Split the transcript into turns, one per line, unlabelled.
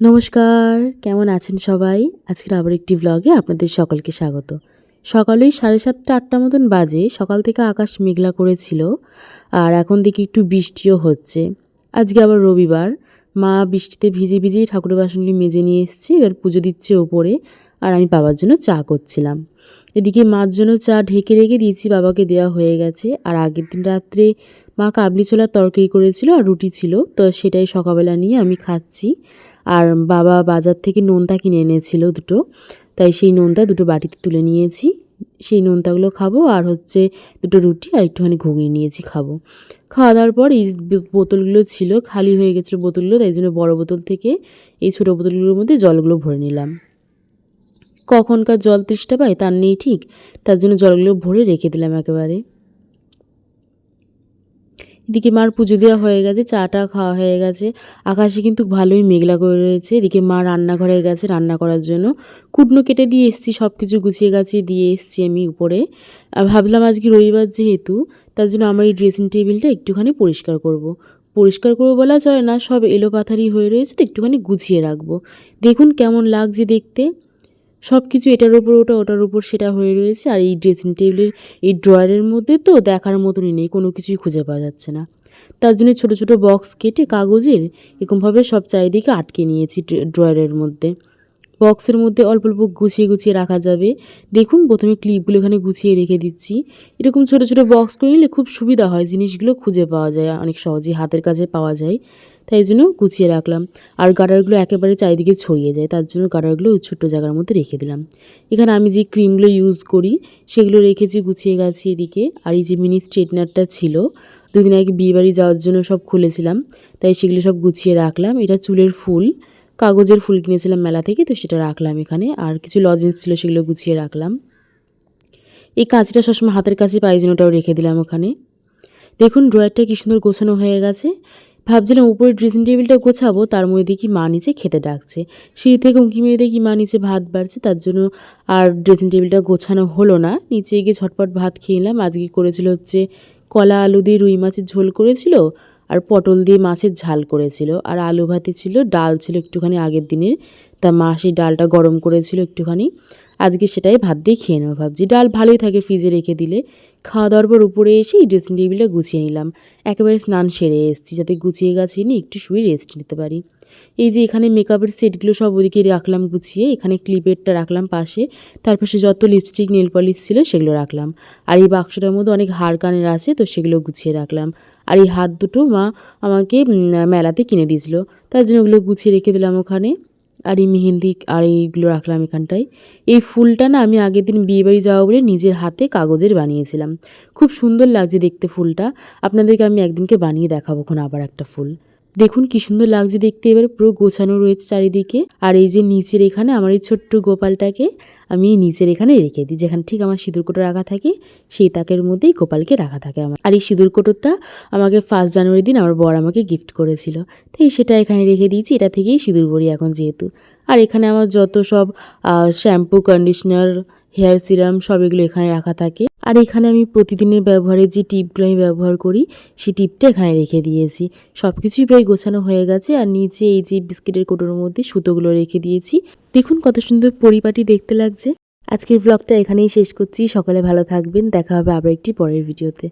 নমস্কার, কেমন আছেন সবাই? আজকের আবার একটি ব্লগে আপনাদের সকলকে স্বাগত। সকালেই সাড়ে সাতটা, আটটা মতন বাজে, সকাল থেকে আকাশ মেঘলা করেছিল, আর এখন দেখি একটু বৃষ্টিও হচ্ছে। আজকে আবার রবিবার, মা বৃষ্টিতে ভিজে ভিজেই ঠাকুরের বাসনগুলি মেজে নিয়ে এসছে, এবার পুজো দিচ্ছে ওপরে, আর আমি বাবার জন্য চা করছিলাম। এদিকে মার জন্য চা ঢেকে রেখে দিয়েছি, বাবাকে দেওয়া হয়ে গেছে, আর আগের দিন রাত্রে মা কাবলি ছোলার তরকারি করেছিল আর রুটি ছিল, তো সেটাই সকালবেলা নিয়ে আমি খাচ্ছি। আর বাবা বাজার থেকে নোনতা কিনে এনেছিল দুটো, তাই সেই নোনতা দুটো বাটিতে তুলে নিয়েছি। সেই নোনতাগুলো খাব আর হচ্ছে দুটো রুটি আর একটুখানি ঘুগনি নিয়েছি খাব। খাওয়া দাওয়ার পর এই বোতলগুলো ছিল, খালি হয়ে গেছিল বোতলগুলো, তাই জন্য বড় বোতল থেকে এই ছোটো বোতলগুলোর মধ্যে জলগুলো ভরে নিলাম। কখনকার জল তৃষ্ণা পায় তার নেই ঠিক, তার জন্য জলগুলো ভরে রেখে দিলাম একেবারে। এদিকে মার পুজো দেওয়া হয়ে গেছে, চাটা খাওয়া হয়ে গেছে। আকাশে কিন্তু ভালোই মেঘলা করে রয়েছে এদিকে মা রান্নাঘরে গেছে রান্না করার জন্য। কুটনো কেটে দিয়ে এসছি সব কিছু গুছিয়ে গাছিয়ে দিয়ে এসছি আমি উপরে। ভাবলাম আজকে রবিবার যেহেতু, তার জন্য আমার এই ড্রেসিং টেবিলটা একটুখানি পরিষ্কার করব। পরিষ্কার করব বলা চলে না, সব এলোপাথারি হয়ে রয়েছে, তো একটুখানি গুছিয়ে রাখব। দেখুন কেমন লাগছে দেখতে। সব কিছু এটার উপর, ওটা ওটার উপর, সেটা হয়ে রয়েছে। আর এই ড্রেসিং টেবিলের এই ড্রয়ারের মধ্যে তো দেখার মতনই নেই, কোনো কিছুই খুঁজে পাওয়া যাচ্ছে না। তার জন্য ছোটো ছোটো বক্স কেটে কাগজের এরকমভাবে সব চারিদিকে আটকে নিয়েছি ড্র- ড্রয়ারের মধ্যে। বক্সের মধ্যে অল্প অল্প গুছিয়ে গুছিয়ে রাখা যাবে। দেখুন, প্রথমে ক্লিপগুলো এখানে গুছিয়ে রেখে দিচ্ছি। এরকম ছোটো ছোটো বক্স করে নিলে খুব সুবিধা হয়, জিনিসগুলো খুঁজে পাওয়া যায়, অনেক সহজেই হাতের কাছে পাওয়া যায়। তাই জন্য গুছিয়ে রাখলাম। আর গাডারগুলো একেবারে চারিদিকে ছড়িয়ে যায়, তার জন্য গার্ডারগুলো ওই ছোট্ট জায়গার মধ্যে রেখে দিলাম। এখানে আমি যে ক্রিমগুলো ইউজ করি, সেগুলো রেখেছি, গুছিয়ে গেছি এদিকে। আর এই যে মিনি স্ট্রেটনারটা ছিল, দুদিন আগে বিয়েবাড়ি যাওয়ার জন্য সব খুলেছিলাম, তাই সেগুলো সব গুছিয়ে রাখলাম। এটা চুলের ফুল। কাগজের ফুল কিনেছিলাম মেলা থেকে, তো সেটা রাখলাম এখানে। আর কিছু লজেন্স ছিল সেগুলো গুছিয়ে রাখলাম। এই কাঁচিটা সবসময় হাতের কাছে পাই রেখে দিলাম ওখানে। দেখুন ড্রয়ারটা কি সুন্দর গোছানো হয়ে গেছে। ভাবছিলাম উপরে ড্রেসিং টেবিলটা গোছাবো, তার মধ্যে দেখি মা নিচে খেতে ডাকছে। সিঁড়ি থেকে উঁকি মেরে দেখি মা নিচে ভাত বাড়ছে, তার জন্য আর ড্রেসিং টেবিলটা গোছানো হলো না। নিচে গিয়ে ঝটপট ভাত খেয়ে নিলাম। আজকে করেছিল হচ্ছে কলা, আলু দিয়ে রুই মাছের ঝোল করেছিল। আর পটল দিয়ে মাছের ঝাল করেছিল। আর আলু ভাতি ছিল, ডাল ছিল একটুখানি আগের দিনের। তা মা সেই ডালটা গরম করেছিল একটুখানি। আজকে সেটাই ভাত দিয়ে খেয়ে নেব ভাবছি। ডাল ভালোই থাকে ফ্রিজে রেখে দিলে। খাওয়া দাওয়ার পর উপরে এসে এই ড্রেসিং টেবিলটা গুছিয়ে নিলাম। একেবারে স্নান সেরে এসেছি যাতে গুছিয়ে গাছিয়ে নিয়ে একটু শুয়ে রেস্ট নিতে পারি। এই যে এখানে মেকআপের সেটগুলো সব ওদিকে রাখলাম গুছিয়ে। এখানে ক্লিপেরটা রাখলাম পাশে। তার পাশে যত লিপস্টিক নেল পলিশ ছিল সেগুলো রাখলাম। আর এই বাক্সটার মধ্যে অনেক হার কানের আছে, তো সেগুলো গুছিয়ে রাখলাম। আর এই হাত দুটো মা আমাকে মেলাতে কিনে দিয়েছিল। তার জন্য ওগুলো গুছিয়ে রেখে দিলাম ওখানে। আর এই মেহেন্দি আর এইগুলো রাখলাম এখানটায়। এই ফুলটা না আমি আগের দিন বিয়েবাড়ি যাওয়া বলে নিজের হাতে কাগজের বানিয়েছিলাম। খুব সুন্দর লাগছে দেখতে ফুলটা। আপনাদেরকে আমি একদিনকে বানিয়ে দেখাবো ওখানে আবার একটা ফুল। দেখুন কি সুন্দর লাগছে দেখতে। এবারে পুরো গোছানো রয়েছে চারিদিকে। আর এই যে নিচের এখানে আমার এই ছোট্ট গোপালটাকে আমি নিচের এখানে রেখে দিই। যেখানে ঠিক আমার সিঁদুর কোটো রাখা থাকে, সেই তাকের মধ্যেই গোপালকে রাখা থাকে আমার। আর এই সিঁদুর কোটোটা আমাকে ফার্স্ট জানুয়ারি দিন আমার বর আমাকে গিফট করেছিল। তাই সেটা এখানে রেখে দিয়েছি। এটা থেকেই সিঁদুর বড়ি এখন যেহেতু। আর এখানে আমার যত সব শ্যাম্পু কন্ডিশনার হেয়ার সিরাম সব এগুলো এখানে রাখা থাকে। আর এখানে আমি প্রতিদিনের ব্যবহারে যে টিপগুলো আমি ব্যবহার করি, সেই টিপটা এখানে রেখে দিয়েছি। সব কিছুই প্রায় গোছানো হয়ে গেছে আর নিচে এই যে বিস্কিটের কোটোর মধ্যে সুতোগুলো রেখে দিয়েছি। দেখুন কত সুন্দর পরিপাটি দেখতে লাগছে। আজকের ব্লগটা এখানেই শেষ করছি। সকালে ভালো থাকবেন। দেখা হবে আবার একটি পরের ভিডিওতে